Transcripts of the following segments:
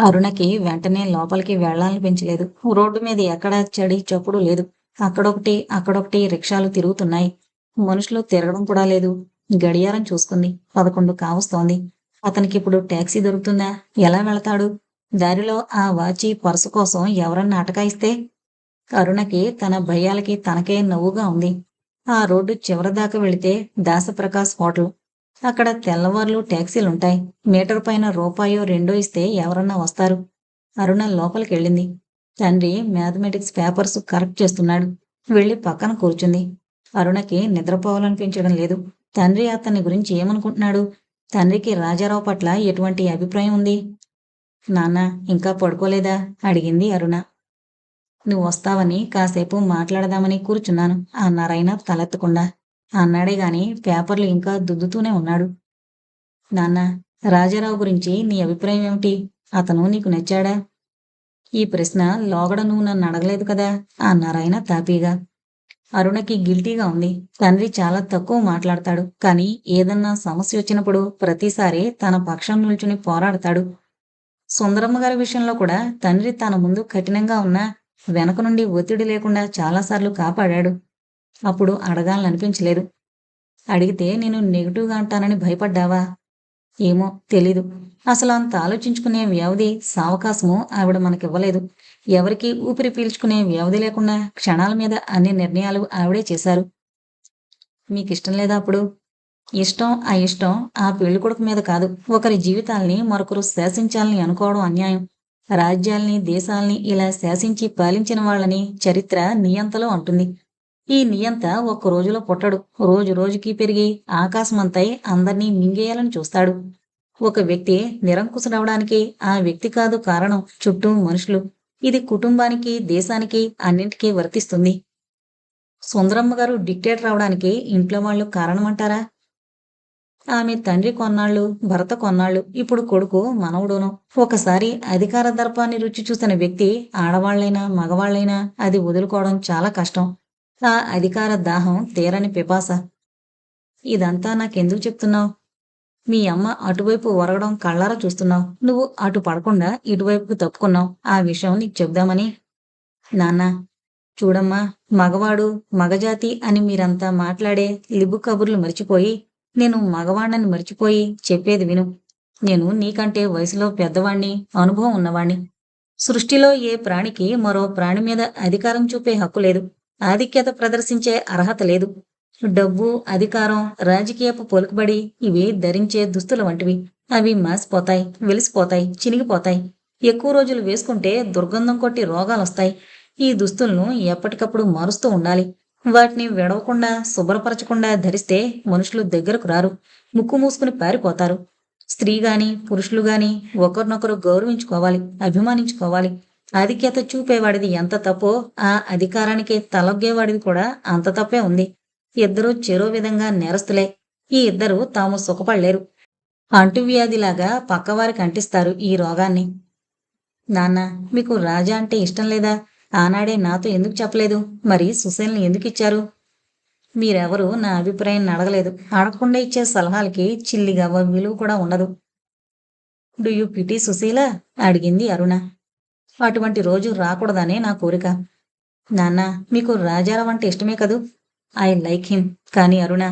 అరుణకి వెంటనే లోపలికి వెళ్ళాలనిపించలేదు రోడ్డు మీద ఎక్కడ చడి చప్పుడు లేదు. అక్కడొకటి అక్కడొకటి రిక్షాలు తిరుగుతున్నాయి. మనుషులు తిరగడం కూడా లేదు. గడియారం చూసుకుంది. పదకొండు కావస్తోంది. అతనికి ఇప్పుడు టాక్సీ దొరుకుతుందా? ఎలా వెళతాడు? దారిలో ఆ వాచి పర్సు కోసం ఎవరన్నా అటకాయిస్తే? అరుణకి తన భయాలకి తనకే నవ్వుగా ఉంది. ఆ రోడ్డు చివరి దాకా వెళితే దాసప్రకాశ్ హోటల్. అక్కడ తెల్లవార్లు ట్యాక్సీలుంటాయి మీటర్ పైన రూపాయో రెండో ఇస్తే ఎవరన్నా వస్తారు? అరుణ లోపలికి వెళ్ళింది తండ్రి మ్యాథమెటిక్స్ పేపర్స్ కరెక్ట్ చేస్తున్నాడు. వెళ్ళి పక్కన కూర్చుంది. అరుణకి నిద్రపోవాలనిపించడం లేదు. తండ్రి అతని గురించి ఏమనుకుంటున్నాడు? తండ్రికి రాజారావు పట్ల ఎటువంటి అభిప్రాయం ఉంది? నాన్న ఇంకా పడుకోలేదా? అడిగింది అరుణ. నువ్వు వస్తావని కాసేపు మాట్లాడదామని కూర్చున్నాను అన్నారాయన తలెత్తకుండా. అన్నాడే గాని పేపర్లు ఇంకా దుద్దుతూనే ఉన్నాడు. నాన్న రాజారావు గురించి నీ అభిప్రాయం ఏమిటి? అతను నీకు నచ్చాడా? ఈ ప్రశ్న లోగడ నువ్వు నన్ను అడగలేదు కదా అన్నారాయన తాపీగా. అరుణకి గిల్టీగా ఉంది. తండ్రి చాలా తక్కువ మాట్లాడతాడు కానీ ఏదన్నా సమస్య వచ్చినప్పుడు ప్రతిసారి తన పక్షం నిల్చుని పోరాడతాడు. సుందరమ్మ గారి విషయంలో కూడా తండ్రి తన ముందు కఠినంగా ఉన్నా వెనక నుండి ఒత్తిడి లేకుండా చాలాసార్లు కాపాడాడు. అప్పుడు అడగాలనిపించలేదు. అడిగితే నేను నెగిటివ్గా అంటానని భయపడ్డావా? ఏమో తెలీదు. అసలు అంత ఆలోచించుకునే వ్యవధి సావకాశము ఆవిడ మనకివ్వలేదు. ఎవరికి ఊపిరి పీల్చుకునే వ్యవధి లేకుండా క్షణాల మీద అన్ని నిర్ణయాలు ఆవిడే చేశారు. మీకు ఇష్టం లేదా అప్పుడు? ఇష్టం ఆ ఇష్టం ఆ పెళ్ళి కొడుకు మీద కాదు. ఒకరి జీవితాల్ని మరొకరు శాసించాలని అనుకోవడం అన్యాయం. రాజ్యాల్ని దేశాల్ని ఇలా శాసించి పాలించిన వాళ్ళని చరిత్ర నియంతలో అంటుంది. ఈ నియంత ఒక్క రోజులో పుట్టడు. రోజు రోజుకి పెరిగి ఆకాశమంతై అందర్నీ మింగేయాలని చూస్తాడు. ఒక వ్యక్తి నిరంకుశుడవడానికి ఆ వ్యక్తి కాదు కారణం చుట్టూ మనుషులు. ఇది కుటుంబానికి దేశానికి అన్నింటికీ వర్తిస్తుంది. సుందరమ్మ గారు డిక్టేటర్ అవడానికి ఇంట్లో వాళ్ళు కారణమంటారా? ఆమె తండ్రి కొన్నాళ్ళు భర్త కొన్నాళ్ళు ఇప్పుడు కొడుకు మనవుడును. ఒకసారి అధికార దర్పాన్ని రుచి చూసిన వ్యక్తి ఆడవాళ్ళైనా మగవాళ్ళైనా అది వదులుకోవడం చాలా కష్టం. ఆ అధికార దాహం తీరని పిపాస. ఇదంతా నాకెందుకు చెప్తున్నావు? మీ అమ్మ అటువైపు ఒరగడం కళ్ళారా చూస్తున్నావు? నువ్వు అటు పడకుండా ఇటువైపుకు తప్పుకున్నావు. ఆ విషయం నీకు చెప్దామని. నాన్న చూడమ్మా మగవాడు మగజాతి అని మీరంతా మాట్లాడే లిబు కబుర్లు మర్చిపోయి నేను మగవాణ్ణని మర్చిపోయి చెప్పేది విను. నేను నీకంటే వయసులో పెద్దవాణ్ణి అనుభవం ఉన్నవాణ్ణి. సృష్టిలో ఏ ప్రాణికి మరో ప్రాణి మీద అధికారం చూపే హక్కు లేదు. ఆధిక్యత ప్రదర్శించే అర్హత లేదు. డబ్బు అధికారం రాజకీయపు పొలుకుబడి ఇవి ధరించే దుస్తుల వంటివి. అవి మాసిపోతాయి వెలిసిపోతాయి చినిగిపోతాయి. ఎక్కువ రోజులు వేసుకుంటే దుర్గంధం కొట్టి రోగాలు వస్తాయి. ఈ దుస్తులను ఎప్పటికప్పుడు మారుస్తూ ఉండాలి. వాటిని విడవకుండా శుభ్రపరచకుండా ధరిస్తే మనుషులు దగ్గరకు రారు. ముక్కు మూసుకుని పారిపోతారు. స్త్రీ గాని పురుషులు గాని ఒకరినొకరు గౌరవించుకోవాలి అభిమానించుకోవాలి. ఆధిక్యత చూపేవాడిది ఎంత తప్పో ఆ అధికారానికి తలొగ్గేవాడిది కూడా అంత తప్పే ఉంది. ఇద్దరూ చెరో విధంగా నేరస్తులే. ఈ ఇద్దరు తాము సుఖపడలేరు. అంటువ్యాధిలాగా పక్కవారికి అంటిస్తారు ఈ రోగాన్ని. నాన్న మీకు రాజా అంటే ఇష్టం లేదా? ఆనాడే నాతో ఎందుకు చెప్పలేదు? మరి సుశీల్ని ఎందుకు ఇచ్చారు? మీరెవరు నా అభిప్రాయం అడగలేదు. అడగకుండా ఇచ్చే సలహాలకి చిల్లిగా విలువ కూడా ఉండదు. Do you pity Sushila? అడిగింది అరుణ. అటువంటి రోజు రాకూడదనే నా కోరిక. నాన్న మీకు రాజారావు అంటే ఇష్టమే కదూ? I like him. కానీ అరుణ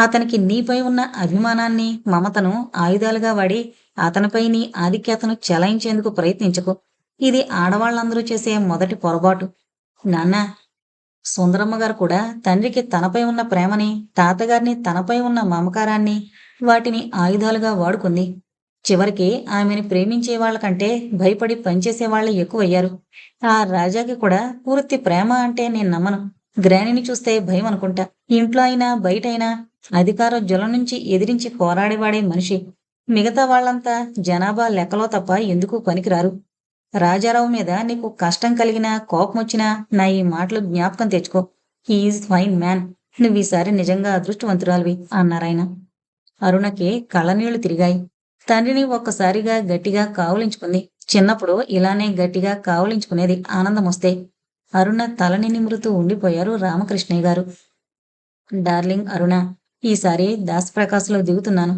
అతనికి నీపై ఉన్న అభిమానాన్ని మమతను ఆయుధాలుగా వాడి అతనిపై నీ ఆధిక్యతను చెలాయించేందుకు ప్రయత్నించకు. ఇది ఆడవాళ్ళందరూ చేసే మొదటి పొరపాటు. నాన్న సుందరమ్మ గారు కూడా తండ్రికి తనపై ఉన్న ప్రేమని తాతగారిని తనపై ఉన్న మమకారాన్ని వాటిని ఆయుధాలుగా వాడుకుంది. చివరికి ఆమెను ప్రేమించే వాళ్ళకంటే భయపడి పనిచేసే వాళ్ళే ఎక్కువయ్యారు. ఆ రాజాకి కూడా పూర్తి ప్రేమ అంటే నేను నమ్మను. గ్రాణిని చూస్తే భయం అనుకుంటా. ఇంట్లో అయినా బయటైనా అధికార జ్వలం నుంచి ఎదిరించి పోరాడేవాడే మనిషి. మిగతా వాళ్ళంతా జనాభా లెక్కలో తప్ప ఎందుకు పనికిరారు? రాజారావు మీద నీకు కష్టం కలిగినా కోపం వచ్చినా నా ఈ మాటలు జ్ఞాపకం తెచ్చుకో. హీఈస్ ఫైన్ మ్యాన్ నువ్వు ఈసారి నిజంగా అదృష్టవంతురాలివి అన్నారాయన. అరుణకి కళ్ళనీళ్ళు తిరిగాయి. తండ్రిని ఒక్కసారిగా గట్టిగా కావులించుకుంది. చిన్నప్పుడు ఇలానే గట్టిగా కావులించుకునేది ఆనందం వస్తే అరుణ తలని నిమురుతూ ఉండిపోయారు రామకృష్ణయ్య గారు. డార్లింగ్ అరుణ ఈసారి దాసప్రకాశ్లో దిగుతున్నాను.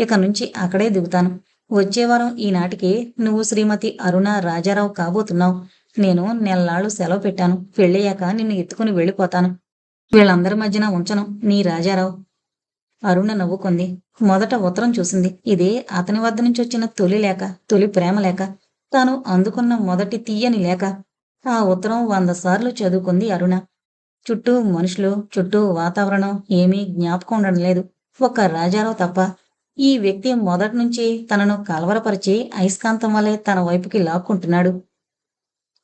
ఇక నుంచి అక్కడే దిగుతాను. వచ్చే వారం ఈనాటికి నువ్వు శ్రీమతి అరుణ రాజారావు కాబోతున్నావు. నేను నెలలాళ్ళు సెలవు పెట్టాను. పెళ్ళయ్యాక నిన్ను ఎత్తుకుని వెళ్ళిపోతాను. వీళ్ళందరి మధ్యన ఉంచను నీ రాజారావు. అరుణ నవ్వుకుంది. మొదట ఉత్తరం చూసింది. ఇది అతని వద్ద నుంచి వచ్చిన తొలి లేక తొలి ప్రేమ లేక తాను అందుకున్న మొదటి తీయని లేక ఆ ఉత్తరం వంద సార్లు చదువుకుంది అరుణ. చుట్టూ మనుషులు చుట్టూ వాతావరణం ఏమీ జ్ఞాపకం ఉండడం లేదు. ఒక్క రాజారావు తప్ప. ఈ వ్యక్తి మొదటి నుంచి తనను కలవరపరిచి అయస్కాంతం వలె తన వైపుకి లాక్కుంటున్నాడు.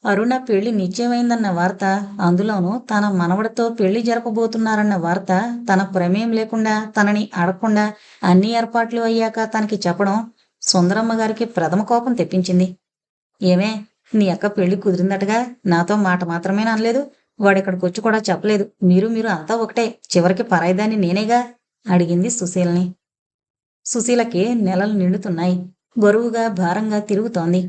అరుణ పెళ్ళి నిశ్చయమైందన్న వార్త అందులోనూ తన మనవడితో పెళ్ళి జరపబోతున్నారన్న వార్త తన ప్రమేయం లేకుండా తనని అడగకుండా అన్ని ఏర్పాట్లు అయ్యాక తనకి చెప్పడం సుందరమ్మ గారికి ప్రథమ కోపం తెప్పించింది. ఏమే నీ అక్క పెళ్ళి కుదిరిందటగా? నాతో మాట మాత్రమే అనలేదు. వాడిక్కడికి వచ్చి కూడా చెప్పలేదు. మీరు మీరు అంతా ఒకటే. చివరికి పరాయిదాన్ని నేనేగా? అడిగింది సుశీలని. సుశీలకి నెలలు నిండుతున్నాయి. బరువుగా భారంగా తిరుగుతోంది.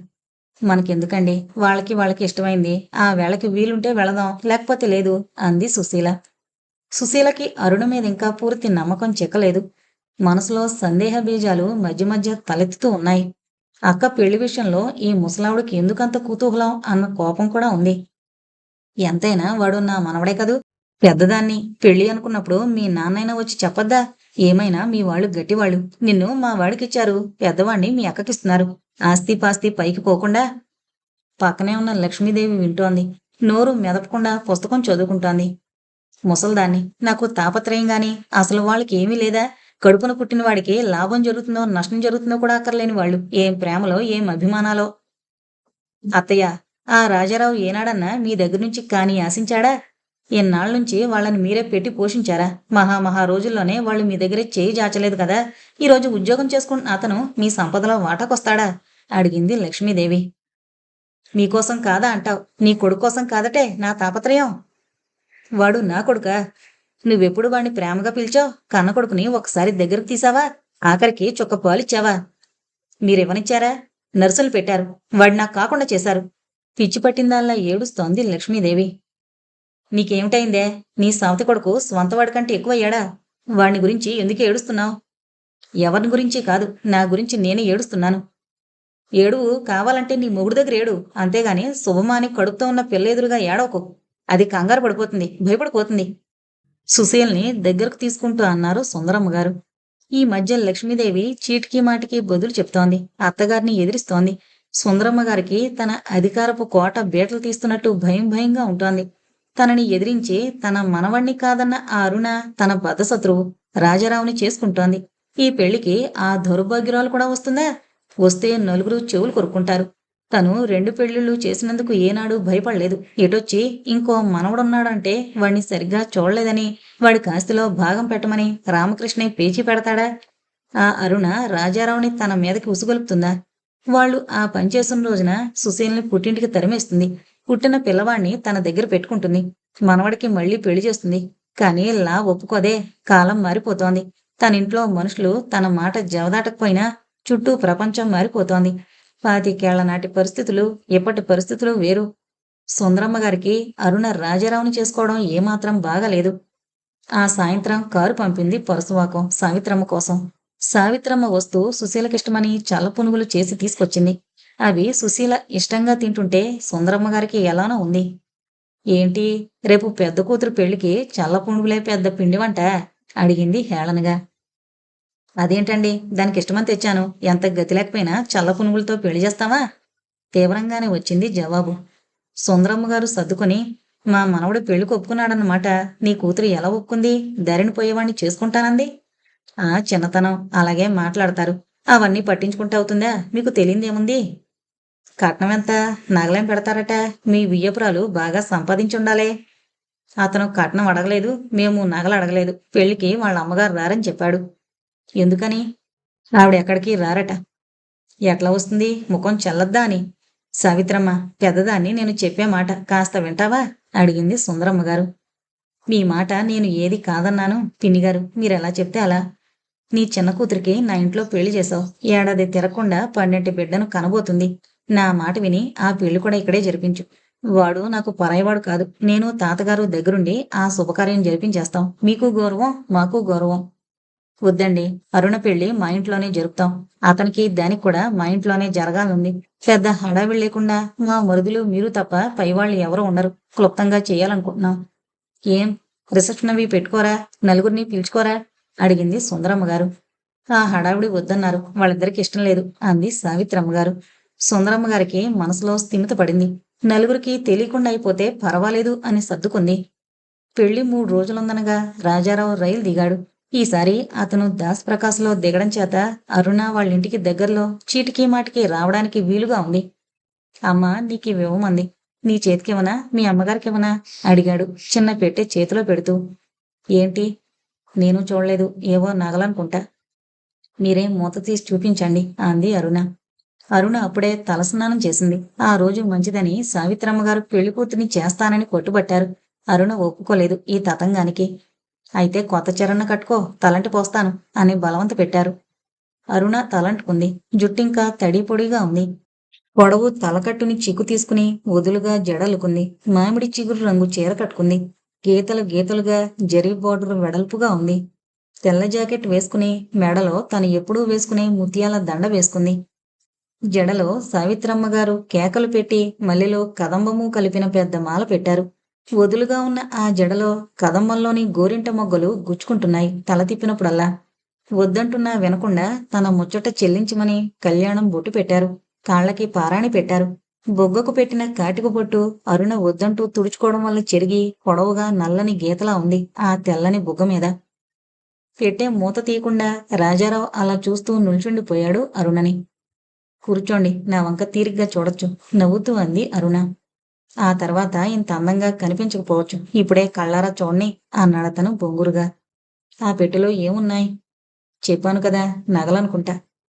మనకెందుకండి? వాళ్ళకి వాళ్ళకి ఇష్టమైంది. ఆ వేళకి వీలుంటే వెళదాం. లేకపోతే లేదు అంది సుశీల. సుశీలకి అరుణ మీద ఇంకా పూర్తి నమ్మకం చెక్కలేదు. మనసులో సందేహ బీజాలు మధ్య మధ్య తలెత్తుతూ ఉన్నాయి. అక్క పెళ్ళి విషయంలో ఈ ముసలావుడికి ఎందుకంత కుతూహలం అన్న కోపం కూడా ఉంది. ఎంతైనా వాడు నా మనవడే కదూ? పెద్దదాన్ని పెళ్ళి అనుకున్నప్పుడు మీ నాన్నైనా వచ్చి చెప్పొద్దా? ఏమైనా మీ వాళ్ళు గట్టివాళ్ళు. నిన్ను మా వాడికిచ్చారు. పెద్దవాణ్ణి మీ అక్కకిస్తున్నారు. ఆస్తి పాస్తి పైకి పోకుండా పక్కనే ఉన్న లక్ష్మీదేవి వింటోంది. నోరు మెదపకుండా పుస్తకం చదువుకుంటోంది. ముసల్దాన్ని నాకు తాపత్రయం గాని అసలు వాళ్ళకి ఏమీ లేదా? కడుపున పుట్టిన వాడికి లాభం జరుగుతుందో నష్టం జరుగుతుందో కూడా అక్కర్లేని వాళ్ళు. ఏం ప్రేమలో ఏం అభిమానాలో? అత్తయ్య ఆ రాజారావు ఏనాడన్నా మీ దగ్గర నుంచి కానీ ఆశించాడా? ఎన్నాళ్ళ నుంచి వాళ్ళని మీరే పెట్టి పోషించారా? మహా మహా రోజుల్లోనే వాళ్ళు మీ దగ్గరే చేయి జాచలేదు కదా. ఈరోజు ఉద్యోగం చేసుకుంటున్న అతను మీ సంపదలో వాటాకొస్తాడా? అడిగింది లక్ష్మీదేవి. మీకోసం కాదా అంటావు? నీ కొడుకు కోసం కాదటే నా తాపత్రయం. వాడు నా కొడుకా? నువ్వెప్పుడు వాడిని ప్రేమగా పిలిచావు? కన్న కొడుకుని ఒకసారి దగ్గరకు తీసావా? ఆఖరికి చుక్క పాలిచ్చావా? మీరెవనిచ్చారా నర్సులు పెట్టారు. వాడు నాకు కాకుండా చేశారు. పిచ్చి పట్టిందాల్లా ఏడుస్తోంది లక్ష్మీదేవి. నీకేమిటైందే? నీ సావతి కొడుకు స్వంతవాడి కంటే ఎక్కువ అయ్యాడా వాడిని గురించి ఎందుకు ఏడుస్తున్నావు? ఎవరిని గురించి కాదు నా గురించి నేనే ఏడుస్తున్నాను. ఏడువు కావాలంటే నీ మొగుడు దగ్గర ఏడు. అంతేగాని శుభమాని కడుపుతో ఉన్న పిల్ల ఎదురుగా ఏడవకు. అది కంగారు పడిపోతుంది భయపడిపోతుంది. సుశీల్ని దగ్గరకు తీసుకుంటూ అన్నారు సుందరమ్మ గారు ఈ మధ్య లక్ష్మీదేవి చీటికి మాటికి బదులు చెప్తోంది అత్తగారిని ఎదిరిస్తోంది. సుందరమ్మ గారికి తన అధికారపు కోట బీటలు తీస్తున్నట్టు భయం భయంగా ఉంటోంది. తనని ఎదిరించి తన మనవణ్ణి కాదన్న ఆ అరుణ తన బద్ధశత్రువు రాజారావుని చేసుకుంటోంది. ఈ పెళ్ళికి ఆ దౌర్భాగ్యురాలు కూడా వస్తుందా? వస్తే నలుగురు చెవులు కొరుక్కుంటారు. తను రెండు పెళ్ళిళ్ళు చేసినందుకు ఏనాడు భయపడలేదు. ఎటొచ్చి ఇంకో మనవడున్నాడంటే వాణ్ణి సరిగ్గా చూడలేదని వాడి కాస్తిలో భాగం పెట్టమని రామకృష్ణే పేచి పెడతాడా? ఆ అరుణ రాజారావుని తన మీదకి ఉసుగొలుపుతుందా? వాళ్ళు ఆ పని చేసిన రోజున సుశీల్ని పుట్టింటికి తరిమేస్తుంది. పుట్టిన పిల్లవాణ్ణి తన దగ్గర పెట్టుకుంటుంది. మనవడికి మళ్ళీ పెళ్ళి చేస్తుంది. కానీ లా ఒప్పుకోదే. కాలం మారిపోతోంది. తన ఇంట్లో మనుషులు తన మాట జవదాటకపోయినా చుట్టూ ప్రపంచం మారిపోతోంది. పాతికేళ్ళ నాటి పరిస్థితులు ఇప్పటి పరిస్థితులు వేరు. సుందరమ్మ గారికి అరుణ రాజారావుని చేసుకోవడం ఏమాత్రం బాగాలేదు. ఆ సాయంత్రం కారు పంపింది పరసువాకం సావిత్రమ్మ కోసం. సావిత్రమ్మ వస్తూ సుశీలకిష్టమని చల్ల పునుగులు చేసి తీసుకొచ్చింది. అవి సుశీల ఇష్టంగా తింటుంటే సుందరమ్మ గారికి ఎలానో ఉంది. ఏంటి? రేపు పెద్ద కూతురు పెళ్ళికి చల్ల పునుగులే పెద్ద పిండి వంట? అడిగింది హేళనగా. అదేంటండి? దానికి ఇష్టమని తెచ్చాను. ఎంత గతి లేకపోయినా చల్ల పునుగులతో పెళ్ళి చేస్తావా? తీవ్రంగానే వచ్చింది జవాబు. సుందరమ్మ గారు సర్దుకొని మా మనవడు పెళ్ళి ఒప్పుకున్నాడన్నమాట. నీ కూతురు ఎలా ఒప్పుకుంది? ధరిని పోయేవాణ్ణి చేసుకుంటానంది? ఆ చిన్నతనం. అలాగే మాట్లాడతారు. అవన్నీ పట్టించుకుంటే అవుతుందా? మీకు తెలియందేముంది? కట్నం ఎంత? నగలేం పెడతారట? మీ వియ్యపురాలు బాగా సంపాదించి ఉండాలి అతను కట్నం అడగలేదు మేము నగలు అడగలేదు. పెళ్ళికి వాళ్ళ అమ్మగారు రారని చెప్పాడు. ఎందుకని? ఆవిడ ఎక్కడికి రారట. ఎట్లా వస్తుంది? ముఖం చెల్లద్దా అని. సావిత్రమ్మ పెద్దదాన్ని నేను చెప్పే మాట కాస్త వింటావా? అడిగింది సుందరమ్మ గారు మీ మాట నేను ఏది కాదన్నాను పిన్నిగారు. మీరెలా చెప్తే అలా. నీ చిన్న కూతురికి నా ఇంట్లో పెళ్ళి చేసావు ఏడాది తిరగకుండా పన్నెంటి బిడ్డను కనబోతుంది. నా మాట విని ఆ పెళ్ళి కూడా ఇక్కడే జరిపించు. వాడు నాకు పరాయవాడు కాదు. నేను తాతగారు దగ్గరుండి ఆ శుభకార్యం జరిపించేస్తాం. మీకు గౌరవం మాకు గౌరవం. వద్దండి. అరుణ పెళ్ళి మా ఇంట్లోనే జరుపుతాం. అతనికి దానికి కూడా మా ఇంట్లోనే జరగాలంది పెద్ద హడావిడి లేకుండా మా మరుదులు మీరు తప్ప పైవాళ్ళు ఎవరు ఉండరు. క్లుప్తంగా చేయాలనుకుంటున్నాం. ఏం? రిసెప్షన్ అవి పెట్టుకోరా? నలుగురిని పిలుచుకోరా? అడిగింది సుందరమ్మ గారు. ఆ హడావిడి వద్దన్నారు. వాళ్ళిద్దరికి ఇష్టం లేదు అంది సావిత్రమ్మ గారు. సుందరమ్మ గారికి మనసులో స్థిమిత పడింది. నలుగురికి తెలియకుండా అయిపోతే పర్వాలేదు అని సర్దుకుంది. పెళ్ళి మూడు రోజులుందనగా రాజారావు రైలు దిగాడు. ఈసారి అతను దాస్ ప్రకాశ్లో దిగడం చేత అరుణ వాళ్ళ ఇంటికి దగ్గరలో చీటికి మాటికి రావడానికి వీలుగా ఉంది. అమ్మ నీకు ఇవ్వమంది నీ చేతికివనా మీ అమ్మగారికివనా అడిగాడు చిన్న పెట్టె చేతిలో పెడుతూ. ఏంటి? నేను చూడలేదు. ఏవో నగలనుకుంటా. మీరేం మూత తీసి చూపించండి అంది అరుణ. అరుణ అప్పుడే తలస్నానం చేసింది. ఆ రోజు మంచిదని సావిత్రమ్మ గారు పెళ్ళికూతుని చేస్తానని కొట్టుబట్టారు. అరుణ ఒప్పుకోలేదు ఈ తతంగానికి. అయితే కొత్త చరణ కట్టుకో తలంటి పోస్తాను అని బలవంత పెట్టారు. అరుణ తలంటుకుంది. జుట్టింకా తడి పొడిగా ఉంది. పొడవు తలకట్టుని చిక్కు తీసుకుని వదులుగా జడలుకుంది. మామిడి చిగురు రంగు చీర కట్టుకుంది. గీతలు గీతలుగా జరీ బోర్డర్ వెడల్పుగా ఉంది. తెల్ల జాకెట్ వేసుకుని మెడలో తను ఎప్పుడూ వేసుకునే ముత్యాల దండ వేసుకుంది. జడలో సావిత్రమ్మ గారు కేకలు పెట్టి మల్లెలో కదంబము కలిపిన పెద్ద మాల పెట్టారు. వదులుగా ఉన్న ఆ జడలో కదంబంలోని గోరింట మొగ్గలు గుచ్చుకుంటున్నాయి తల తిప్పినప్పుడల్లా. వద్దంటున్నా వినకుండా తన ముచ్చట చెల్లించమని కళ్యాణం బొట్టు పెట్టారు. కాళ్ళకి పారాణి పెట్టారు. బొగ్గకు పెట్టిన కాటిక పొట్టు అరుణ వద్దంటూ తుడుచుకోవడం వల్ల చెరిగి పొడవుగా నల్లని గీతలా ఉంది ఆ తెల్లని బుగ్గ మీద. పెట్టే మూత తీయకుండా రాజారావు అలా చూస్తూ నిల్చుండిపోయాడు అరుణని. కూర్చోండి నా వంక తీరిగ్గా చూడొచ్చు నవ్వుతూ అంది అరుణ. ఆ తర్వాత ఇంత అందంగా కనిపించకపోవచ్చు ఇప్పుడే కళ్ళారా చూడండి అన్నాడతను బొంగురుగా. ఆ పెట్టెలో ఏమున్నాయి? చెప్పాను కదా నగలనుకుంటా.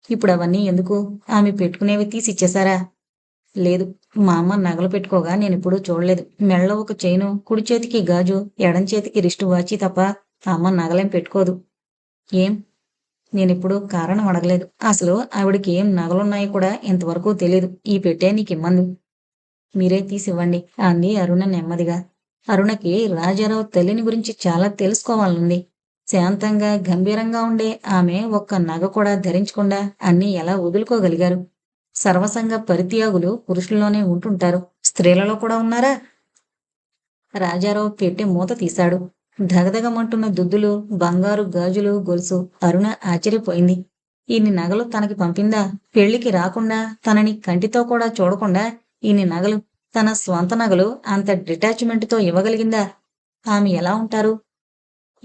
ఇప్పుడు అవన్నీ ఎందుకు? ఆమె పెట్టుకునేవి తీసి ఇచ్చేశారా లేదు మా అమ్మ నగలు పెట్టుకోగా నేను ఎప్పుడూ చూడలేదు. మెళ్ళలో ఒక చైను కుడి చేతికి గాజు ఎడం చేతికి రిస్టు వాచి తప్ప అమ్మ నగలేం పెట్టుకోదు. ఏం? నేనిప్పుడు కారణం అడగలేదు. అసలు ఆవిడకి ఏం నగలున్నాయో కూడా ఇంతవరకు తెలియదు ఈ పెట్టే నీకు ఇమ్మంది. మీరే తీసివ్వండి అంది అరుణ నెమ్మదిగా. అరుణకి రాజారావు తల్లిని గురించి చాలా తెలుసుకోవాలనుంది. శాంతంగా గంభీరంగా ఉండే ఆమె ఒక్క నగ కూడా ధరించకుండా అన్నీ ఎలా వదులుకోగలిగారు? సర్వసంగ పరిత్యాగులు పురుషుల్లోనే ఉంటుంటారు. స్త్రీలలో కూడా ఉన్నారా? రాజారావు పెట్టి మూత తీశాడు. ధగధగమంటున్న దుద్దులు బంగారు గాజులు గొలుసు అరుణ ఆశ్చర్యపోయింది. ఇన్ని నగలు తనకి పంపిందా? పెళ్ళికి రాకుండా తనని కంటితో కూడా చూడకుండా ఇన్ని నగలు తన స్వంత నగలు అంత డిటాచ్మెంట్తో ఇవ్వగలిగిందా? ఆమె ఎలా ఉంటారు?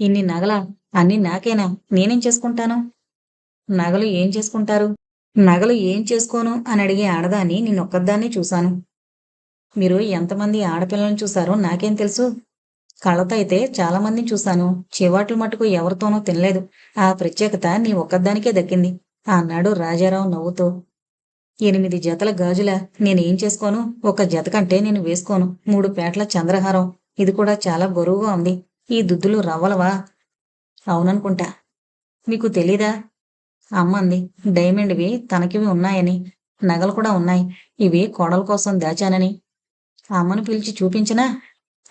ఇన్ని నగల అన్ని నాకేనా? నేనేం చేసుకుంటాను? నగలు ఏం చేసుకుంటారు? నగలు ఏం చేసుకోను? అని అడిగే ఆడదాన్ని నిన్నొక్కదాన్ని చూశాను. మీరు ఎంతమంది ఆడపిల్లలను చూశారో నాకేం తెలుసు. కళ్ళతో అయితే చాలామందిని చూశాను. చివాట్లు మటుకు ఎవరితోనూ తినలేదు. ఆ ప్రత్యేకత నీ ఒక్కదానికే దక్కింది. అన్నాడు రాజారావు నవ్వుతూ. ఎనిమిది జతల గాజుల నేనేం చేసుకోను? ఒక జత కంటే నేను వేసుకోను. మూడు పేట్ల చంద్రహారం. ఇది కూడా చాలా బరువుగా ఉంది. ఈ దుద్దులు రవ్వలవా? అవుననుకుంటా. మీకు తెలీదా? అమ్మంది డైమండ్వి తనకివి ఉన్నాయని నగలు కూడా ఉన్నాయి. ఇవి కోడల కోసం దాచానని. అమ్మను పిలిచి చూపించినా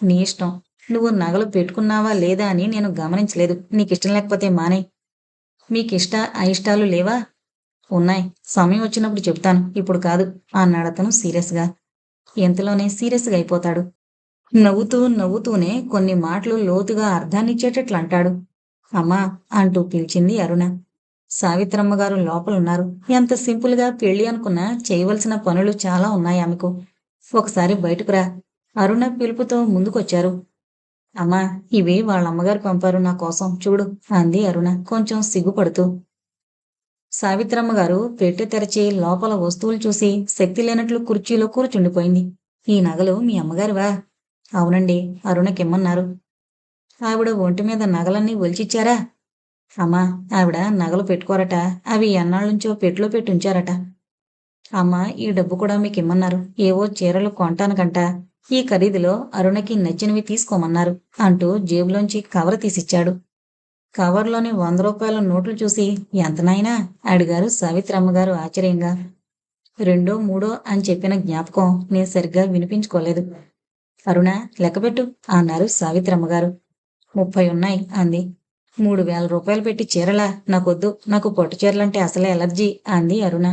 నీ ఇష్టం. నువ్వు నగలు పెట్టుకున్నావా లేదా అని నేను గమనించలేదు. నీకు ఇష్టం లేకపోతే మానే. మీకిష్ట అయిష్టాలు లేవా? ఉన్నాయి. సమయం వచ్చినప్పుడు చెప్తాను ఇప్పుడు కాదు అన్నాడతను సీరియస్గా. ఎంతలోనే సీరియస్గా అయిపోతాడు. నవ్వుతూ నవ్వుతూనే కొన్ని మాటలు లోతుగా అర్థాన్నిచ్చేటట్లు అంటాడు. అమ్మా అంటూ పిలిచింది అరుణ. సావిత్రమ్మ గారు లోపలున్నారు. ఎంత సింపుల్గా పెళ్ళి అనుకున్నా చేయవలసిన పనులు చాలా ఉన్నాయి ఆమెకు. ఒకసారి బయటకు రా. అరుణ పిలుపుతో ముందుకొచ్చారు. అమ్మా ఇవి వాళ్ళ అమ్మగారు పంపారు నా కోసం. చూడు అంది అరుణ కొంచెం సిగ్గుపడుతూ. సావిత్రమ్మ గారు పెట్టె తెరచి లోపల వస్తువులు చూసి శక్తి లేనట్లు కుర్చీలో కూర్చుండిపోయింది. ఈ నగలు మీ అమ్మగారివా? అవునండి అరుణకిమ్మన్నారు. ఆవిడ ఒంటి మీద నగలన్నీ ఒలిచిచ్చారా? అమ్మా ఆవిడ నగలు పెట్టుకోరట. అవి ఎన్నాళ్ళ నుంచో పెట్టులో పెట్టి ఉంచారట అమ్మా ఈ డబ్బు కూడా మీకు ఇమ్మన్నారు ఏవో చీరలు కొంటానుకంట. ఈ ఖరీదులో అరుణకి నచ్చినవి తీసుకోమన్నారు అంటూ జేబులోంచి కవర్ తీసిచ్చాడు. కవర్లోని వంద రూపాయల నోట్లు చూసి ఎంతనైనా అడిగారు సావిత్రమ్మగారు ఆశ్చర్యంగా. రెండో మూడో అని చెప్పిన జ్ఞాపకం నేను సరిగ్గా వినిపించుకోలేదు. అరుణ లెక్కపెట్టు అన్నారు సావిత్రమ్మగారు. ముప్పై ఉన్నాయి అంది. మూడు వేల రూపాయలు పెట్టి చీరలా? నాకొద్దు. నాకు పట్టు చీరలంటే అసలే ఎలర్జీ అంది అరుణ.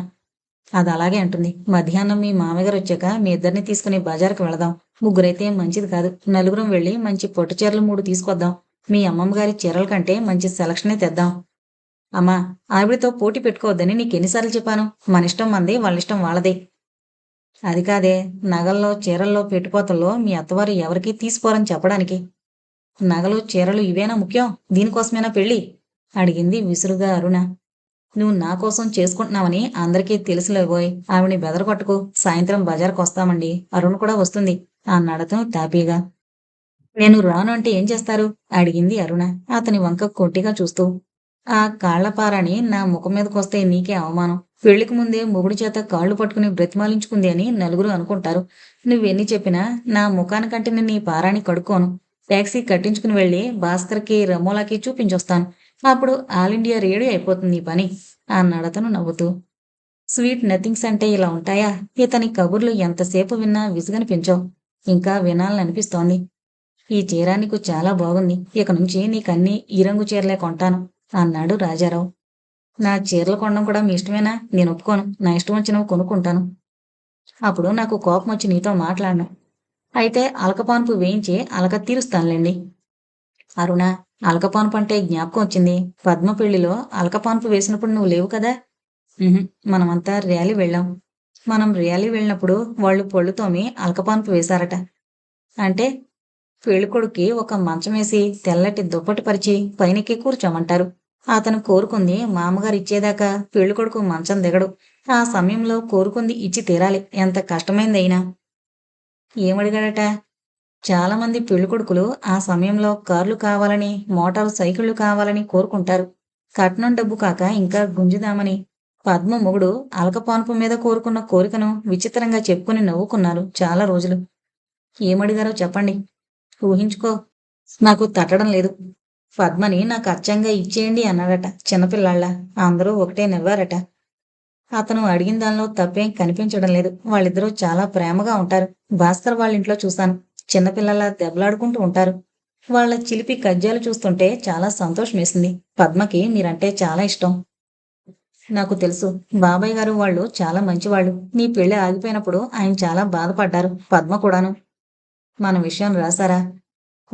అది అలాగే అంటుంది. మధ్యాహ్నం మీ మామగారు వచ్చాక మీ ఇద్దరిని తీసుకుని బజార్కి వెళదాం. ముగ్గురైతే మంచిది కాదు. నలుగురం వెళ్ళి మంచి పట్టు చీరలు మూడు తీసుకొద్దాం. మీ అమ్మమ్మ గారి చీరల కంటే మంచి సెలక్షనే తెద్దాం. అమ్మా ఆవిడతో పోటీ పెట్టుకోవద్దని నీకు ఎన్నిసార్లు చెప్పాను. మన ఇష్టం మంది వాళ్ళ ఇష్టం వాళ్ళదే. అది కాదే నగల్లో చీరల్లో పెట్టుకోతల్లో మీ అత్తవారు ఎవరికీ తీసుకోరని చెప్పడానికి. నగలు చీరలు ఇవేనా ముఖ్యం? దీనికోసమేనా పెళ్ళి? అడిగింది విసురుగా అరుణ. నువ్వు నా కోసం చేసుకుంటున్నావని అందరికీ తెలుసులేబోయ్ ఆవిని బెదరగొట్టుకు సాయంత్రం బజార్కు వస్తామండి అరుణ్ కూడా వస్తుంది అన్నాడతను తాపీగా. నేను రాను అంటే ఏం చేస్తారు? అడిగింది అరుణ అతని వంక కొట్టిగా చూస్తూ. ఆ కాళ్ళపారని నా ముఖం మీదకొస్తే నీకే అవమానం. పెళ్ళికి ముందే మొగుడి చేత కాళ్ళు పట్టుకుని బ్రతిమాలించుకుంది అని నలుగురు అనుకుంటారు. నువ్వెన్ని చెప్పినా నా ముఖానికంటే నీ పారాని కడుక్కోను. ట్యాక్సీ కట్టించుకుని వెళ్ళి భాస్కర్కి రమోలాకి చూపించొస్తాను. అప్పుడు ఆల్ ఇండియా రేడియో అయిపోతుంది ఈ పని అతను నవ్వుతూ. స్వీట్ నథింగ్స్ అంటే ఇలా ఉంటాయా? ఇతని కబుర్లు ఎంతసేపు విన్నా విసుగనిపించవు. ఇంకా వినాలనిపిస్తోంది. ఈ చీర నీకు చాలా బాగుంది. ఇక నుంచి నీకన్నీ ఈ రంగు చీరలే కొంటాను అన్నాడు రాజారావు. నా చీరలు కొనడం కూడా మీ ఇష్టమేనా? నేను ఒప్పుకోను. నా ఇష్టం వచ్చినవి కొనుక్కుంటాను. అప్పుడు నాకు కోపం వచ్చి నీతో మాట్లాడను. అయితే అలకపాన్పు వేయించి అలక తీరుస్తానులేండి. అరుణ అలకపాన్పు అంటే జ్ఞాపకం వచ్చింది. పద్మ పెళ్ళిలో అలకపాన్పు వేసినప్పుడు నువ్వు లేవు కదా? మనమంతా ర్యాలీ వెళ్ళాం. మనం ర్యాలీ వెళ్ళినప్పుడు వాళ్ళు పళ్ళు తోమి అలకపాన్పు వేశారట. అంటే పెళ్ళికొడుకి ఒక మంచం వేసి తెల్లటి దుప్పటి పరిచి పైనకి కూర్చోమంటారు. అతను కోరుకుంది మామగారు ఇచ్చేదాకా పెళ్ళికొడుకు మంచం దిగడు. ఆ సమయంలో కోరుకుంది ఇచ్చి తీరాలి. ఎంత కష్టమైందైనా ఏమడిగాడట? చాలా మంది పెళ్ళికొడుకులు ఆ సమయంలో కార్లు కావాలని మోటార్ సైకిళ్ళు కావాలని కోరుకుంటారు. కట్నం డబ్బు కాక ఇంకా గుంజుదామని పద్మ మొగుడు అలకపానుపు మీద కోరుకున్న కోరికను విచిత్రంగా చెప్పుకుని నవ్వుకున్నారు చాలా రోజులు. ఏమడిగారో చెప్పండి. ఊహించుకో. నాకు తట్టడం లేదు. పద్మని నాకు అచ్చంగా ఇచ్చేయండి అన్నాడట చిన్నపిల్లాళ్ళ. అందరూ ఒకటే నవ్వారట. అతను అడిగిన దానిలో తప్పేం కనిపించడం లేదు. వాళ్ళిద్దరూ చాలా ప్రేమగా ఉంటారు. భాస్కర్ వాళ్ళ ఇంట్లో చూశాను. చిన్నపిల్లల దెబ్బలాడుకుంటూ ఉంటారు. వాళ్ళ చిలిపి కజ్జాలు చూస్తుంటే చాలా సంతోషం వేసింది. పద్మకి మీరంటే చాలా ఇష్టం. నాకు తెలుసు. బాబాయ్ గారు వాళ్ళు చాలా మంచివాళ్ళు. నీ పెళ్ళి ఆగిపోయినప్పుడు ఆయన చాలా బాధపడ్డారు. పద్మ కూడాను. మన విషయం రాశారా?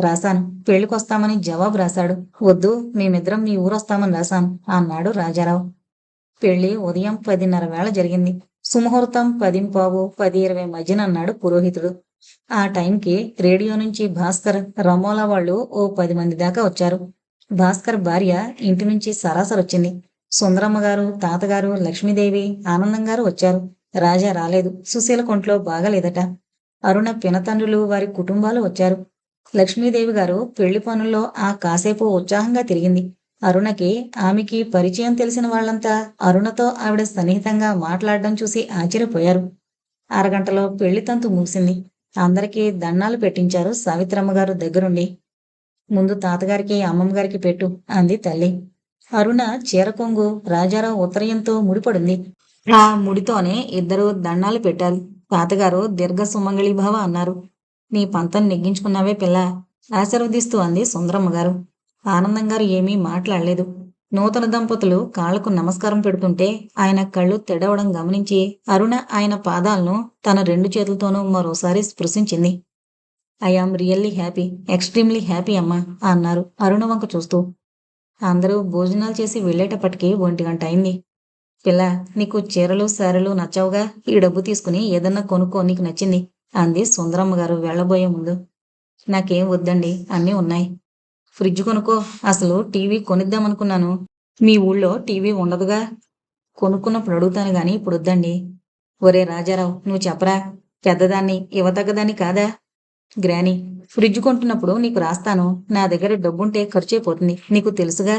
రాశాను. పెళ్ళికొస్తామని జవాబు రాశాడు. వద్దు మేమిద్దరం మీ ఊరొస్తామని రాశాను అన్నాడు రాజారావు. పెళ్ళి ఉదయం పదిన్నర వేళ జరిగింది. సుముహూర్తం పదింపావు పది ఇరవై మధ్యన అన్నాడు పురోహితుడు. ఆ టైంకి రేడియో నుంచి భాస్కర్ రమోలా వాళ్ళు ఓ పది మంది దాకా వచ్చారు. భాస్కర్ భార్య ఇంటి నుంచి సరాసరి వచ్చింది. సుందరమ్మ గారు తాతగారు లక్ష్మీదేవి ఆనందం గారు వచ్చారు. రాజా రాలేదు. సుశీల కొంట్లో బాగలేదట. అరుణ పినతండ్రులు వారి కుటుంబాలు వచ్చారు. లక్ష్మీదేవి గారు పెళ్ళి పనుల్లో ఆ కాసేపు ఉత్సాహంగా తిరిగింది. అరుణకి ఆమెకి పరిచయం తెలిసిన వాళ్ళంతా అరుణతో ఆవిడ సన్నిహితంగా మాట్లాడడం చూసి ఆశ్చర్యపోయారు. అరగంటలో పెళ్ళి తంతు ముగిసింది. అందరికీ దండాలు పెట్టించారు సావిత్రమ్మ గారు దగ్గరుండి. ముందు తాతగారికి అమ్మమ్మ గారికి పెట్టు అంది తల్లి. అరుణ చీరకొంగు రాజారావు ఉత్తరయంతో ముడిపడింది. ఆ ముడితోనే ఇద్దరు దండాలు పెట్టారు. తాతగారు దీర్ఘ సుమంగళీభావ అన్నారు. నీ పంతం నెగ్గించుకున్నావే పిల్ల ఆశీర్వదిస్తూ అంది సుందరమ్మ గారు ఆనందం గారు ఏమీ మాట్లాడలేదు. నూతన దంపతులు కాళ్ళకు నమస్కారం పెడుతుంటే ఆయన కళ్ళు తెడవడం గమనించి అరుణ ఆయన పాదాలను తన రెండు చేతులతోనూ మరోసారి స్పృశించింది. I really happy extremely happy అమ్మా అన్నారు అరుణ వంక చూస్తూ. అందరూ భోజనాలు చేసి వెళ్ళేటప్పటికి ఒంటి గంట అయింది. పిల్ల నీకు చీరలు సారెలు నచ్చావుగా ఈ డబ్బు తీసుకుని ఏదన్నా కొనుక్కో నీకు నచ్చింది అంది సుందరమ్మ గారు వెళ్ళబోయే ముందు. నాకేం వద్దండి అన్నీ ఉన్నాయి. ఫ్రిడ్జ్ కొనుక్కో. అసలు టీవీ కొనిద్దామనుకున్నాను. మీ ఊళ్ళో టీవీ ఉండదుగా? కొనుక్కున్నప్పుడు అడుగుతాను గాని ఇప్పుడు వద్దండి ఒరే రాజారావు నువ్వు చెప్పరా? పెద్దదాన్ని ఇవ్వతగ్గదాన్ని కాదా? గ్రాని ఫ్రిడ్జ్ కొంటున్నప్పుడు నీకు రాస్తాను. నా దగ్గర డబ్బుంటే ఖర్చు అయిపోతుంది నీకు తెలుసుగా?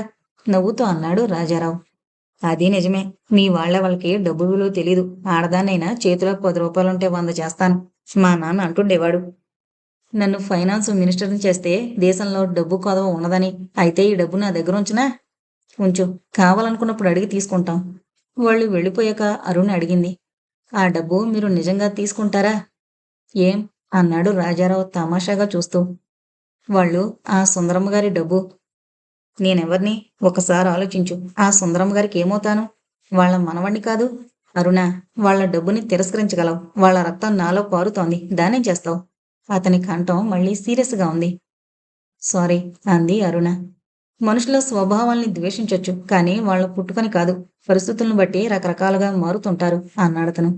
నవ్వుతూ అన్నాడు రాజారావు. అది నిజమే. మీ వాళ్ళ వాళ్ళకి డబ్బు విలువ తెలీదు. ఆడదాన్నైనా చేతిలో పది రూపాయలుంటే వంద చేస్తాను. మా నాన్న అంటుండేవాడు. నన్ను ఫైనాన్స్ మినిస్టర్ని చేస్తే దేశంలో డబ్బు కొదవ ఉన్నదని. అయితే ఈ డబ్బు నా దగ్గర ఉంచునా? ఉంచు. కావాలనుకున్నప్పుడు అడిగి తీసుకుంటాం. వాళ్ళు వెళ్ళిపోయాక అరుణ్ అడిగింది. ఆ డబ్బు మీరు నిజంగా తీసుకుంటారా? ఏం? అన్నాడు రాజారావు తమాషాగా చూస్తూ. వాళ్ళు ఆ సుందరమ్మ గారి డబ్బు. నేనెవర్ని? ఒకసారి ఆలోచించు. ఆ సుందరమ్మ గారికి ఏమవుతాను? వాళ్ళ మనవణ్ణి కాదు. అరుణ వాళ్ళ డబ్బుని తిరస్కరించగలవు. వాళ్ళ రక్తం నాలో పారుతోంది. దానేం చేస్తావు? అతని కంఠం మళ్ళీ సీరియస్గా ఉంది. సారీ అంది అరుణ. మనుషుల స్వభావాల్ని ద్వేషించొచ్చు కానీ వాళ్ళ పుట్టుకని కాదు. పరిస్థితులను బట్టి రకరకాలుగా మారుతుంటారు అన్నాడతను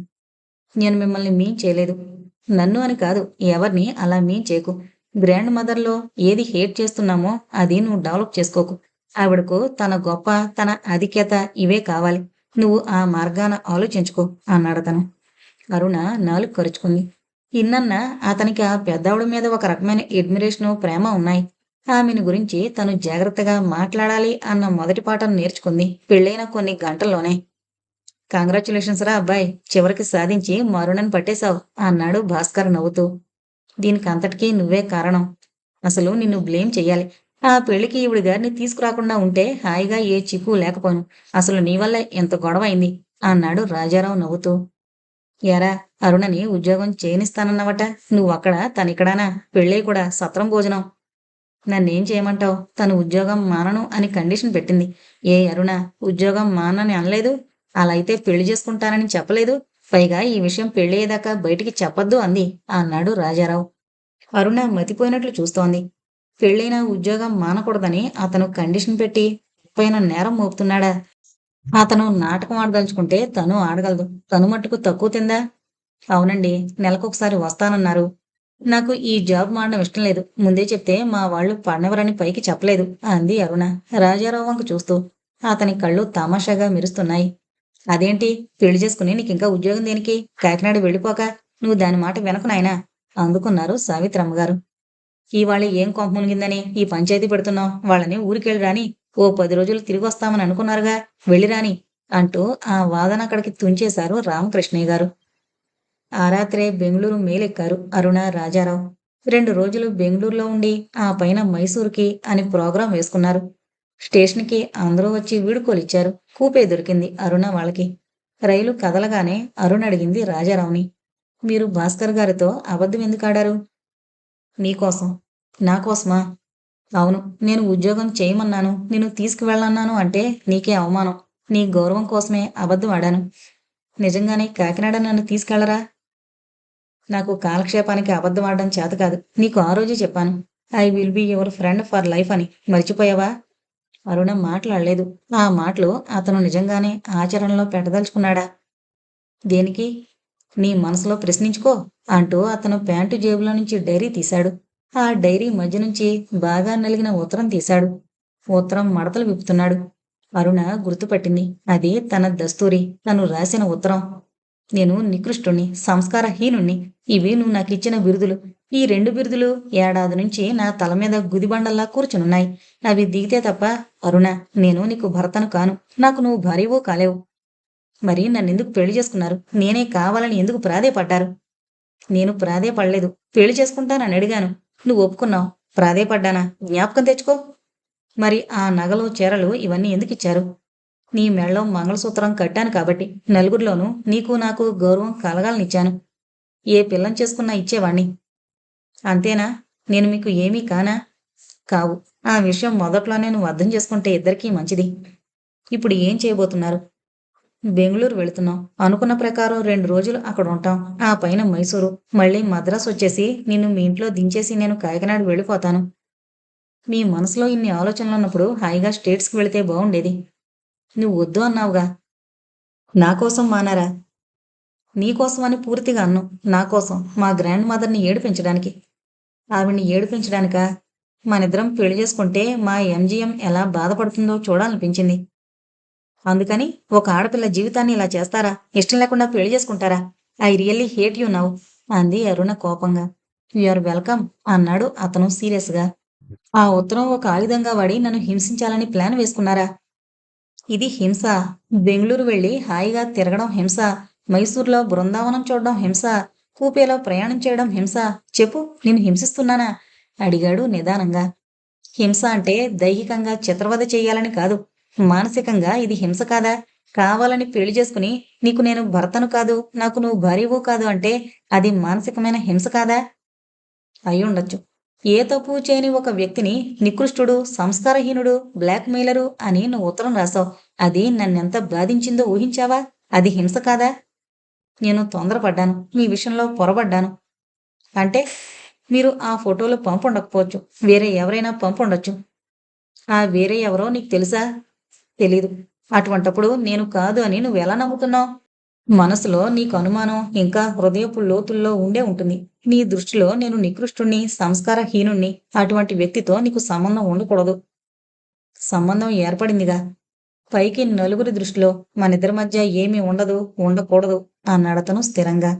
నేను మిమ్మల్ని మీన్ చేయలేదు. నన్ను అని కాదు ఎవరిని అలా మీన్ చేయకు. గ్రాండ్ మదర్లో ఏది హేట్ చేస్తున్నామో అది నువ్వు డెవలప్ చేసుకోకు. ఆవిడకు తన గొప్ప తన ఆధిక్యత ఇవే కావాలి. నువ్వు ఆ మార్గాన ఆలోచించుకో అన్నాడతను అరుణ నాలుగు ఖర్చుకుంది ఇన్నన్న అతనికి ఆ పెద్దవిడ మీద ఒక రకమైన అడ్మిరేషను ప్రేమ ఉన్నాయి. ఆమెను గురించి తను జాగ్రత్తగా మాట్లాడాలి అన్న మొదటి పాఠం నేర్చుకుంది. పెళ్ళైన కొన్ని గంటల్లోనే. కంగ్రాచులేషన్స్ రా అబ్బాయి చివరికి సాధించి మరుణని పట్టేశావు అన్నాడు భాస్కర్ నవ్వుతూ. దీనికి అంతటికీ నువ్వే కారణం. అసలు నిన్ను బ్లేమ్ చెయ్యాలి. ఆ పెళ్ళికి ఈవిడ గారిని తీసుకురాకుండా ఉంటే హాయిగా ఏ చిక్కు లేకపోను. అసలు నీ వల్ల ఎంత గొడవ అయింది అన్నాడు రాజారావు నవ్వుతూ. ఎరా అరుణని ఉద్యోగం చేయనిస్తానన్నవట. నువ్వు అక్కడ తనిక్కడానా పెళ్ళై కూడా సత్రం భోజనం. నన్నేం చేయమంటావు? తను ఉద్యోగం మానను అని కండిషన్ పెట్టింది. ఏ అరుణ ఉద్యోగం మానని అనలేదు. అలా అయితే పెళ్ళి చేసుకుంటానని చెప్పలేదు. పైగా ఈ విషయం పెళ్ళయ్యేదాకా బయటికి చెప్పొద్దు అంది అన్నాడు రాజారావు. అరుణ మతిపోయినట్లు చూస్తోంది. పెళ్ళైన ఉద్యోగం మానకూడదని అతను కండిషన్ పెట్టి పైన నేరం మోపుతున్నాడా? అతను నాటకం ఆడదలుచుకుంటే తను ఆడగలదు. తను మట్టుకు తక్కువ తిందా? అవునండి. నెలకొకసారి వస్తానన్నారు. నాకు ఈ జాబ్ మారడం ఇష్టం లేదు. ముందే చెప్తే మా వాళ్ళు పడినవరని పైకి చెప్పలేదు అంది అరుణ. రాజారావు వంక చూస్తూ. అతని కళ్ళు తమాషాగా మెరుస్తున్నాయి. అదేంటి? పెళ్ళి చేసుకుని నీకు ఇంకా ఉద్యోగం దేనికి? కాకినాడ వెళ్ళిపోక. నువ్వు దాని మాట వినకు నాయనా అందుకున్నారు సావిత్రమ్మ గారు ఇవాళ ఏం కొంప మునిగిందని ఈ పంచాయతీ పెడుతున్నావు? వాళ్ళని ఊరికెళ్ళి రాని ఓ పది రోజులు తిరిగి వస్తామని అనుకున్నారుగా. వెళ్ళిరాని అంటూ ఆ వాదన అక్కడికి తుంచేశారు రామకృష్ణయ్య గారు. ఆ రాత్రే బెంగళూరు మేలెక్కారు అరుణ రాజారావు. రెండు రోజులు బెంగళూరులో ఉండి ఆ పైన మైసూరుకి అని ప్రోగ్రాం వేసుకున్నారు. స్టేషన్కి అందరూ వచ్చి వీడుకోలిచ్చారు. కూపే దొరికింది అరుణ వాళ్ళకి. రైలు కదలగానే అరుణ్ అడిగింది రాజారావుని. మీరు భాస్కర్ గారితో అబద్ధం ఎందుకు ఆడారు? నీకోసం నాకోసమా అవును నేను ఉద్యోగం చేయమన్నాను. నేను తీసుకువెళ్ళన్నాను అంటే నీకే అవమానం. నీ గౌరవం కోసమే అబద్ధం ఆడాను. నిజంగానే కాకినాడ నన్ను తీసుకెళ్ళరా? నాకు కాలక్షేపానికి అబద్ధం ఆడడం చేత కాదు. నీకు ఆ రోజే చెప్పాను. I will be your friend for life అని. మర్చిపోయావా? అరుణ మాట్లాడలేదు. ఆ మాటలు అతను నిజంగానే ఆచరణలో పెట్టదలుచుకున్నాడా? దేనికి? నీ మనసులో ప్రశ్నించుకో అంటూ అతను ప్యాంటు జేబులో నుంచి డైరీ తీశాడు. ఆ డైరీ మధ్య నుంచి బాగా నలిగిన ఉత్తరం తీశాడు. ఉత్తరం మడతలు విప్పుతున్నాడు. అరుణ గుర్తుపట్టింది. అది తన దస్తూరి. తను రాసిన ఉత్తరం. నేను నికృష్టుణ్ణి సంస్కారహీనుణ్ణి. ఇవి నువ్వు నాకు ఇచ్చిన బిరుదులు. ఈ రెండు బిరుదులు ఏడాది నుంచి నా తల మీద గుదిబండల్లా కూర్చునున్నాయి. అవి దిగితే తప్ప అరుణ నేను నీకు భర్తను కాను. నాకు నువ్వు భార్యవో కాలేవు. మరి నన్నెందుకు పెళ్ళి చేసుకున్నారు? నేనే కావాలని ఎందుకు ప్రాధేయపడ్డారు? నేను ప్రాధేయపడలేదు. పెళ్ళి చేసుకుంటానని అడిగాను. నువ్వు ఒప్పుకున్నావు. ప్రాధేయపడ్డానా? జ్ఞాపకం తెచ్చుకో. మరి ఆ నగలు చీరలు ఇవన్నీ ఎందుకు ఇచ్చారు? నీ మెళ్ళలో మంగళసూత్రం కట్టాను కాబట్టి నలుగురిలోనూ నీకు నాకు గౌరవం కలగాలనిచ్చాను. ఏ పిల్లం చేసుకున్నా ఇచ్చేవాణ్ణి. అంతేనా? నేను మీకు ఏమీ కానా? కావు. ఆ విషయం మొదట్లోనే నువ్వు అర్థం చేసుకుంటే ఇద్దరికీ మంచిది. ఇప్పుడు ఏం చేయబోతున్నారు? బెంగళూరు వెళుతున్నాం. అనుకున్న ప్రకారం రెండు రోజులు అక్కడ ఉంటాం. ఆ పైన మైసూరు. మళ్ళీ మద్రాసు వచ్చేసి నిన్ను మీ ఇంట్లో దించేసి నేను కాకినాడ వెళ్ళిపోతాను. మీ మనసులో ఇన్ని ఆలోచనలు ఉన్నప్పుడు హాయిగా స్టేట్స్కి వెళితే బాగుండేది. నువ్వు వద్దు అన్నావుగా. నా కోసం మానారా? నీకోసం అని పూర్తిగా అన్ను. నా కోసం మా గ్రాండ్ మదర్ని ఏడిపించడానికి. ఆవిడ్ని ఏడిపించడానిక? మనిద్దరం పెళ్ళి చేసుకుంటే మా ఎంజిఎం ఎలా బాధపడుతుందో చూడాలనిపించింది. అందుకని ఒక ఆడపిల్ల జీవితాన్ని ఇలా చేస్తారా? ఇష్టం లేకుండా పెళ్ళి చేసుకుంటారా? I really hate you now అంది అరుణ కోపంగా. ఆర్ వెల్కమ్ అన్నాడు అతను సీరియస్గా. ఆ ఉత్తరం ఒక ఆయుధంగా వాడి నన్ను హింసించాలని ప్లాన్ వేసుకున్నారా? ఇది హింస. బెంగళూరు వెళ్ళి హాయిగా తిరగడం హింస. మైసూర్లో బృందావనం చూడడం హింస. కూపేలో ప్రయాణం చేయడం హింస. చెప్పు నేను హింసిస్తున్నానా? అడిగాడు నిదానంగా. హింస అంటే దైహికంగా చిత్రవద చేయాలని కాదు. మానసికంగా ఇది హింస కాదా? కావాలని పెళ్ళి చేసుకుని నీకు నేను భర్తను కాదు నాకు నువ్వు భార్యవు కాదు అంటే అది మానసికమైన హింస కాదా? అయి ఉండొచ్చు. ఏ తప్పు చేయని ఒక వ్యక్తిని నికృష్టుడు సంస్కారహీనుడు బ్లాక్మెయిలరు అని నువ్వు ఉత్తరం రాసావు. అది నన్నెంత బాధించిందో ఊహించావా? అది హింస కాదా? నేను తొందరపడ్డాను. మీ విషయంలో పొరబడ్డాను అంటే మీరు ఆ ఫోటోలు పంపుండకపోవచ్చు వేరే ఎవరైనా పంపుండొచ్చు ఆ వేరే ఎవరో నీకు తెలుసా? తెలీదు. అటువంటప్పుడు నేను కాదు అని నువ్వు ఎలా నమ్ముతున్నావు? మనసులో నీకు అనుమానం ఇంకా హృదయపు లోతుల్లో ఉండే ఉంటుంది. నీ దృష్టిలో నేను నికృష్టుణ్ణి సంస్కారహీనుణ్ణి అటువంటి వ్యక్తితో నీకు సంబంధం ఉండకూడదు. సంబంధం ఏర్పడిందిగా. పైకి నలుగురి దృష్టిలో మనిద్దరి మధ్య ఏమీ ఉండదు ఉండకూడదు అన్నాడతను స్థిరంగా.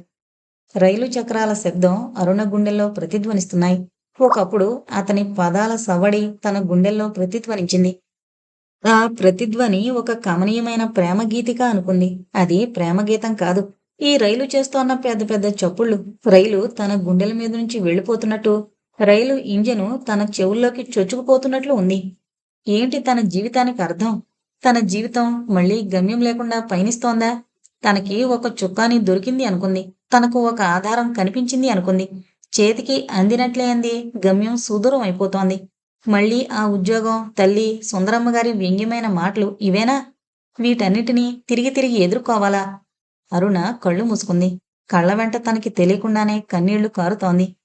రైలు చక్రాల శబ్దం అరుణ గుండెల్లో ప్రతిధ్వనిస్తున్నాయి. ఒకప్పుడు అతని పదాల సవడి తన గుండెల్లో ప్రతిధ్వనించింది. ఆ ప్రతిధ్వని ఒక కమనీయమైన ప్రేమ గీతిక అనుకుంది. అది ప్రేమ గీతం కాదు. ఈ రైలు చేస్తోన్న పెద్ద పెద్ద చప్పుళ్ళు. రైలు తన గుండెల మీద నుంచి వెళ్ళిపోతున్నట్టు. రైలు ఇంజను తన చెవుల్లోకి చొచ్చుకుపోతున్నట్లు ఉంది. ఏంటి తన జీవితానికి అర్థం? తన జీవితం మళ్ళీ గమ్యం లేకుండా పయనిస్తోందా? తనకి ఒక చుక్కాని దొరికింది అనుకుంది. తనకు ఒక ఆధారం కనిపించింది అనుకుంది. చేతికి అందినట్లే అంది. గమ్యం సుదూరం అయిపోతోంది. మళ్ళీ ఆ ఉద్యోగం తల్లి సుందరమ్మ గారి వ్యంగ్యమైన మాటలు ఇవేనా? వీటన్నిటినీ తిరిగి తిరిగి ఎదుర్కోవాలా? అరుణ కళ్ళు మూసుకుంది. కళ్ళ వెంట తనకి తెలియకుండానే కన్నీళ్ళు కారుతోంది.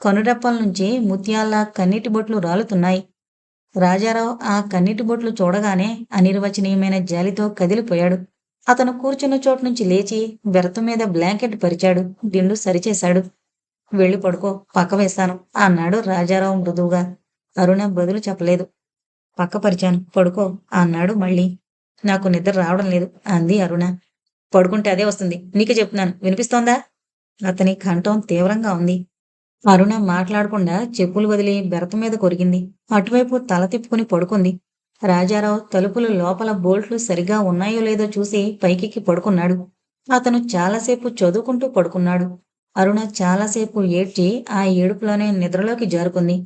కనురెప్పల నుంచి ముత్యాల్లా కన్నీటి బొట్లు రాలుతున్నాయి. రాజారావు ఆ కన్నీటి బొట్లు చూడగానే అనిర్వచనీయమైన జాలితో కదిలిపోయాడు. అతను కూర్చున్న చోటు నుంచి లేచి బెరత మీద బ్లాంకెట్ పరిచాడు. దిండు సరిచేశాడు. వెళ్ళి పడుకో పక్క వేస్తాను అన్నాడు రాజారావు మృదువుగా. అరుణ బదులు చెప్పలేదు. పక్క పరిచాను పడుకో అన్నాడు మళ్ళీ. నాకు నిద్ర రావడం లేదు అంది అరుణ. పడుకుంటే అదే వస్తుంది. నీకు చెప్తున్నాను. వినిపిస్తోందా? అతని కంఠం తీవ్రంగా ఉంది. అరుణ మాట్లాడకుండా చెప్పులు వదిలి బెరత మీద కొరిగింది. అటువైపు తల తిప్పుకుని పడుకుంది. రాజారావు తలుపులు లోపల బోల్ట్లు సరిగా ఉన్నాయో లేదో చూసి పైకి పడుకున్నాడు. అతను చాలాసేపు చదువుకుంటూ పడుకున్నాడు. అరుణ చాలాసేపు ఏడ్చి ఆ ఏడుపులోనే నిద్రలోకి జారుకుంది.